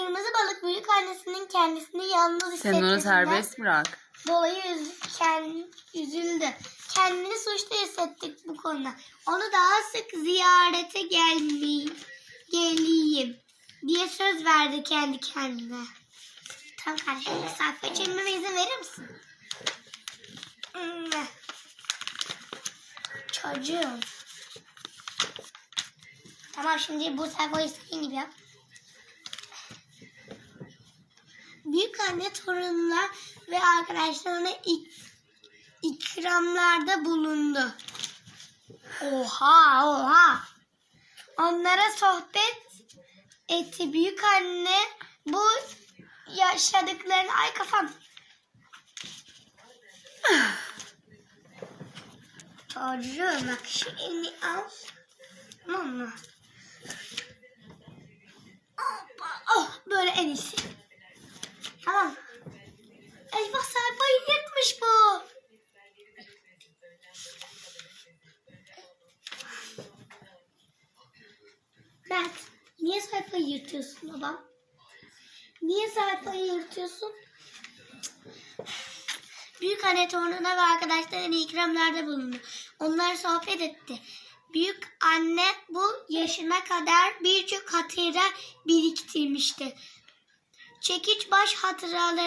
kırmızı balık büyük annesinin kendisini yalnız Sen onu hissetmesinden serbest bırak. dolayı üz- üzüldü. Kendini suçlu hissettik bu konuda. Onu daha sık ziyarete gelmeyeyim, geleyim diye söz verdi kendi kendine. Tamam kardeşim sayfa çevirmeme izin verir misin? Hmm. Çocuğum. Tamam şimdi bu sayfayı istediğin gibi yap. Büyük anne torununa ve arkadaşlarına ik- ikramlarda bulundu. Oha oha. Onlara sohbet etti. Büyük anne bu yaşadıklarını ay kafam. Çocuğum bak şu elini al. Hoppa, Oh böyle en iyisi. Tamam. Eyvah sayfayı yırtmış bu. Mert, niye sayfayı yırtıyorsun babam? Niye sayfayı yırtıyorsun? Büyük anne torununa ve arkadaşlarına ikramlarda bulundu. Onlar sohbet etti. Büyük anne bu yaşına kadar birçok hatıra biriktirmişti. Çekiç baş hatıralarını